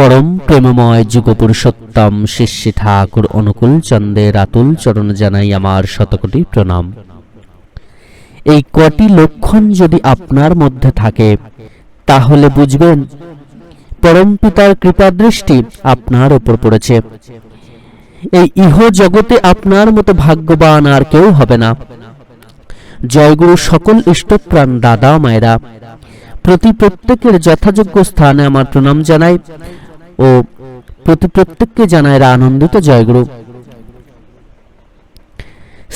পরম প্রেমময় যুগ পুরুষোত্তম শিষ্য ঠাকুর অনুকূল চন্দ্রের আতুল চরণ জানাই আমার শতকোটি প্রণাম। এই কটি লক্ষণ যদি আপনার মধ্যে থাকে, তাহলে বুঝবেন পরম পিতার কৃপাদৃষ্টি আপনার ওপর পড়েছে। এই ইহ জগতে আপনার মতো ভাগ্যবান আর কেউ হবে না। জয়গুরু সকল ইষ্টপ্রাণ দাদা মায়েরা, প্রতি প্রত্যেকের যথাযোগ্য স্থানে আমার প্রণাম জানাই। ও প্রতি প্রত্যেককে জানায় আনন্দিত, জয়গুরু।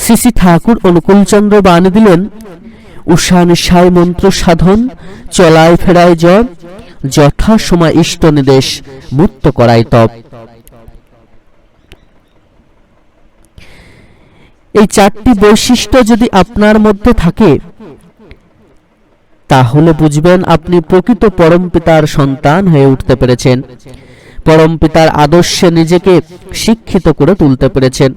শ্রী ঠাকুর অনুকূলচন্দ্র বাণী দিলেন, উষা নিশায় মন্ত্র সাধন, চলায় ফেরায় জব যথা সময় ইষ্ট নিদেশ, মুক্ত করায় তব এই চারটি বৈশিষ্ট্য যদি আপনার মধ্যে থাকে, তাহলে বুঝবেন আপনি প্রকৃত পরম পিতার সন্তান হয়ে উঠতে পেরেছেন। পরম পিতার আদর্শে নিজেকে শিক্ষিত করে তুলতে পেরেছেন।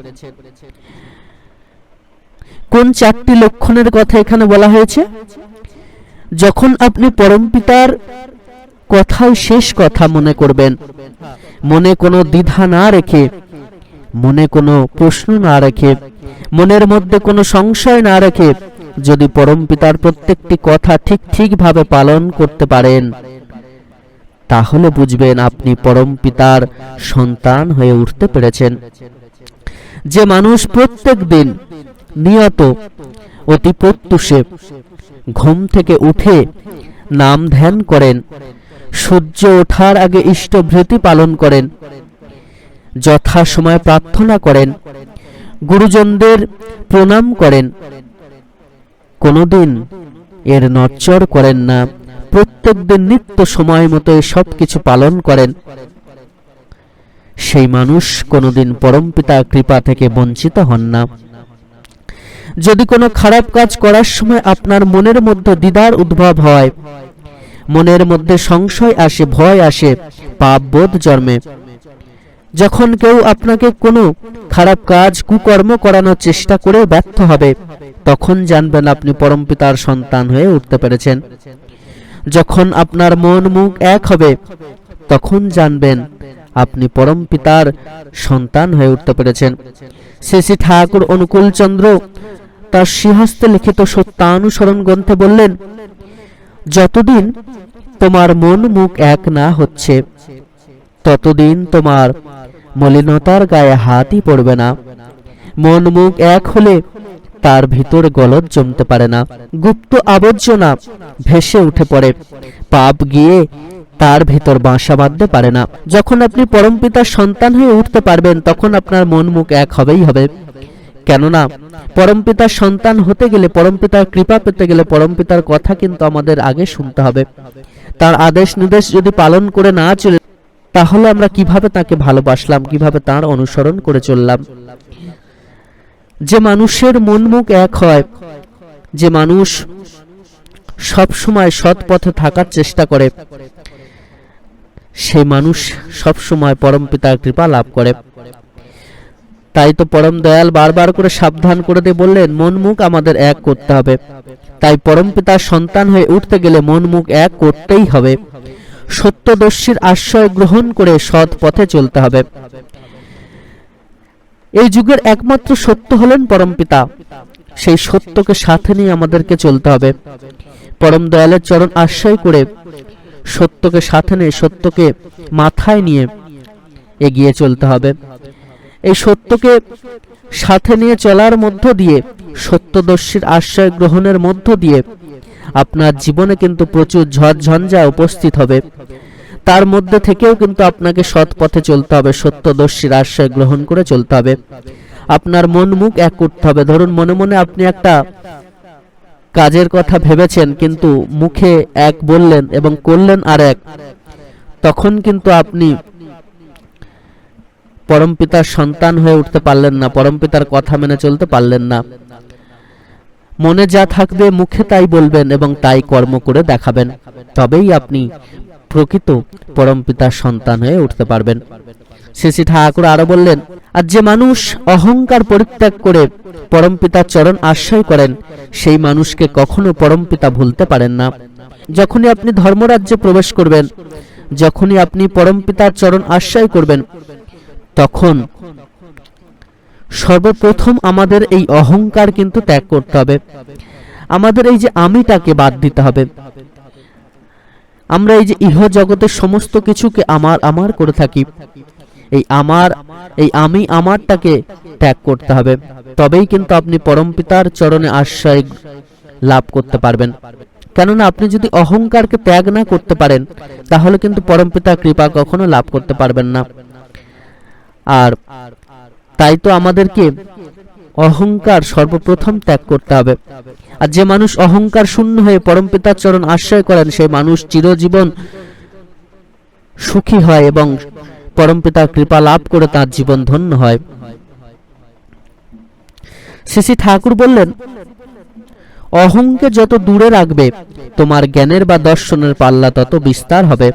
কোন চারটি লক্ষণের কথা এখানে বলা হয়েছে? যখন আপনি পরম পিতার কথাই শেষ কথা মনে করবেন, মনে কোনো দ্বিধা না রেখে, মনে কোনো প্রশ্ন না রেখে, মনের মধ্যে কোনো সংশয় না রেখে যদি পরম পিতার প্রত্যেকটি কথা ঠিক ঠিকভাবে পালন করতে পারেন তাহলে বুঝবেন আপনি পরম পিতার সন্তান হয়ে উঠতে পেরেছেন। যে মানুষ প্রত্যেক দিন নিয়ত অতি প্রত্যুষে ঘুম থেকে উঠে নাম ধ্যান করেন, সূর্য ওঠার আগে ইষ্টভৃতি পালন করেন যথা সময় প্রার্থনা করেন, গুরুজনদের প্রণাম করেন, কোনোদিন এর নচ্চর করেন না। দিন নিত্য সময় মতো সব কিছু পালন করেন। সেই মানুষ কোনোদিন পরমপিতা কৃপা থেকে বঞ্চিত হন না। যদি কোনো খারাপ কাজ করার সময় আপনার মনের মধ্যে দ্বিধার উদ্ভব হয়, মনের মধ্যে সংশয় আসে, ভয় আসে, পাপ বোধ জন্মে। যখন কেউ আপনাকে কোনো খারাপ কাজ, কুকর্ম করানোর চেষ্টা করে ব্যর্থ হবে, তখন জানবেন আপনি পরমপিতার সন্তান হয়ে উঠতে পেরেছেন। যখন আপনার মন মুখ এক হবে, তখন জানবেন আপনি পরম পিতার সন্তান হয়ে উঠতে পেরেছেন। শ্রী ঠাকুর অনুকূল চন্দ্র তার সিংহস্তে লিখিত সত্যানুসরণ গ্রন্থে বললেন, যতদিন তোমার মন মুখ এক না হচ্ছে, ততদিন তোমার মলিনতার গায়ে হাতই পড়বে না। মন মুখ এক হলে তার ভিতর গলদ জমতে পারে না। গুপ্ত আবর্জনা ভেসে উঠে পড়ে। পাপ গিয়ে তার ভেতর বাসা বাঁধতে পারে না। যখন আপনি পরমপিতার সন্তান হয়ে উঠতে পারবেন, তখন আপনার মন মুখ এক হবেই হবে। কেননা পরমপিতার সন্তান হতে গেলে পরমপিতার কৃপা পেতে গেলে পরমপিতার কথা কিন্তু আমাদের আগে শুনতে হবে। তার আদেশ নির্দেশ যদি পালন করে না চলে, তাহলে আমরা কীভাবে তাকে ভালোবাসলাম, কীভাবে তার অনুসরণ করে চললাম? যে মানুষের মন মুখ এক হয়, যে মানুষ সব সময় সৎ পথে থাকার চেষ্টা করে, সেই মানুষ সব সময় পরম পিতার কৃপা লাভ করে। তাই তো পরম দয়াল বারবার করে সাবধান করে দিয়ে বললেন মন মুখ আমাদের এক করতে হবে। তাই পরম পিতার সন্তান হয়ে উঠতে গেলে মন মুখ এক করতেই হবে। সত্যদর্শীর আশ্রয় গ্রহণ করে সৎ পথে চলতে হবে। এই যুগের একমাত্র সত্য হলেন পরমপিতা সেই সত্যকে সাথে নিয়ে আমাদেরকে চলতে হবে। পরম দয়ালের চরণ আশ্রয় করে সত্যকে সাথে নিয়ে, সত্যকে মাথায় নিয়ে এগিয়ে চলতে হবে। এই সত্যকে সাথে নিয়ে চলার মধ্য দিয়ে, সত্যদর্শীর আশ্রয় গ্রহণের মধ্য দিয়ে আপনার জীবনে কিন্তু প্রচুর ঝড়ঝঞ্ঝা উপস্থিত হবে। তার মধ্যে থেকেও কিন্তু আপনাকে সৎ পথে চলতে হবে সত্যদর্শীর আশ্রয় গ্রহণ করে চলতে হবে। আপনার মন মুখ এক করতে হবে। ধরুন মনে মনে আপনি একটা কাজের কথা ভেবেছেন, কিন্তু মুখে এক বললেন এবং করলেন আর এক, তখন কিন্তু আপনি পরমপিতার সন্তান হয়ে উঠতে পারলেন না পরমপিতার কথা মেনে চলতে পারলেন না। মনে যা থাকবে মুখে তাই বলবেন এবং তাই কর্ম করে দেখাবেন। তবেই আপনি প্রকৃত পরমপিতার সন্তান হয়ে উঠতে পারবেন। শ্রী ঠাকুর আরও বললেন, আর যে মানুষ অহংকার পরিত্যাগ করে পরমপিতার চরণ আশ্রয় করেন, সেই মানুষকে কখনো পরমপিতা ভুলতে পারেন না। যখনই আপনি ধর্মরাজ্যে প্রবেশ করবেন, যখনই আপনি পরমপিতার চরণ আশ্রয় করবেন, তখন সর্বপ্রথম আমাদের এই অহংকার কিন্তু ত্যাগ করতে হবে। আমাদের এই যে আমিটাকে বাদ দিতে হবে আমরা এই যে ইহ জগতের সমস্ত কিছুকে আমার আমার করে থাকি। এই আমার, এই আমি আমারটাকে ত্যাগ করতে হবে। তবেই কিন্তু আপনি পরমপিতার চরণে আশ্রয় লাভ করতে পারবেন। কেননা আপনি যদি অহংকারকে ত্যাগ না করতে পারেন, তাহলে কিন্তু পরমপিতার কৃপা কখনো লাভ করতে পারবেন না। আর তাই তো আমাদেরকে অহংকার সর্বপ্রথম ত্যাগ করতে হবে। আর যে মানুষ অহংকার শূন্য হয়ে পরমপিতার চরণ আশ্রয় করেন, সেই মানুষ চিরজীবন সুখী হয় এবং পরমপিতার কৃপা লাভ করে তার জীবন ধন্য হয়। শ্রী ঠাকুর বললেন, অহংকে যত দূরে রাখবে, তোমার জ্ঞানের বা দর্শনের পাল্লা তত বিস্তার হবে।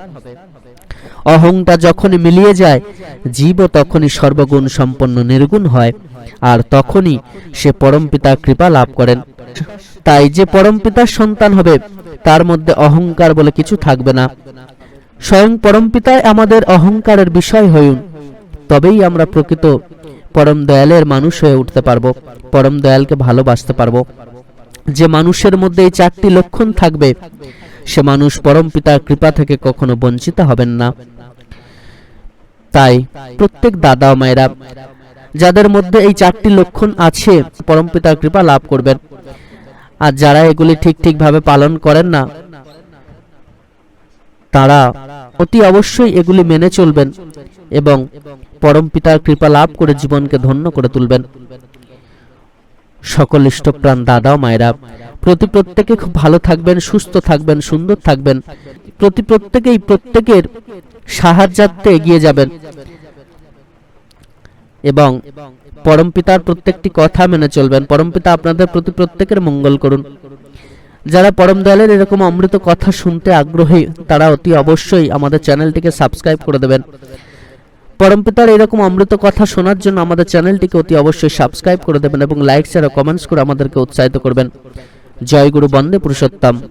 অহংটা যখনই মিলিয়ে যায়, জীবও তখনই সর্বগুণ সম্পন্ন নির্গুণ হয়, আর তখনই সে পরমপিতার কৃপা লাভ করেন। তাই যে পরমপিতার সন্তান হবে, তার মধ্যে অহংকার বলে কিছু থাকবে না। স্বয়ং পরমপিতায় আমাদের অহংকারের বিষয় হইন তবেই আমরা প্রকৃত পরম দয়ালের মানুষ হয়ে উঠতে পারব, পরম দয়ালকে ভালোবাসতে পারব। যে মানুষের মধ্যে এই চারটি লক্ষণ থাকবে, সে মানুষ পরম পিতার কৃপা থেকে কখনো বঞ্চিত হবেন না। তাই প্রত্যেক দাদা ও মায়েরা যাদের মধ্যে এই চারটি লক্ষণ আছে, পরম পিতার কৃপা লাভ করবেন। আর যারা এগুলি ঠিক ঠিকভাবে পালন করেন না, তারা অতি অবশ্যই এগুলি মেনে চলবেন এবং পরম পিতার কৃপা লাভ করে জীবনকে ধন্য করে তুলবেন। সকল ইষ্টপ্রাণ দাদা মায়েরা, প্রতি প্রত্যেকে খুব ভালো থাকবেন, সুস্থ থাকবেন, সুন্দর থাকবেন। প্রতি প্রত্যেকেই প্রত্যেকের সাহায্যার্থে এগিয়ে যাবেন। এবং পরমপিতার প্রত্যেকটি কথা মেনে চলবেন। পরমপিতা আপনাদের প্রতি প্রত্যেকের মঙ্গল করুন। যারা পরম দয়ালের এরকম অমৃত কথা শুনতে আগ্রহী, তারা অতি অবশ্যই আমাদের চ্যানেলটিকে সাবস্ক্রাইব করে দেবেন। পরমপিতার এরকম অমৃত কথা শোনার জন্য আমাদের চ্যানেলটিকে অতি অবশ্যই সাবস্ক্রাইব করে দেবেন এবং লাইক শেয়ার ও কমেন্টস করে আমাদেরকে উৎসাহিত করবেন। জয় গুরু বন্দে পুরুষোত্তম।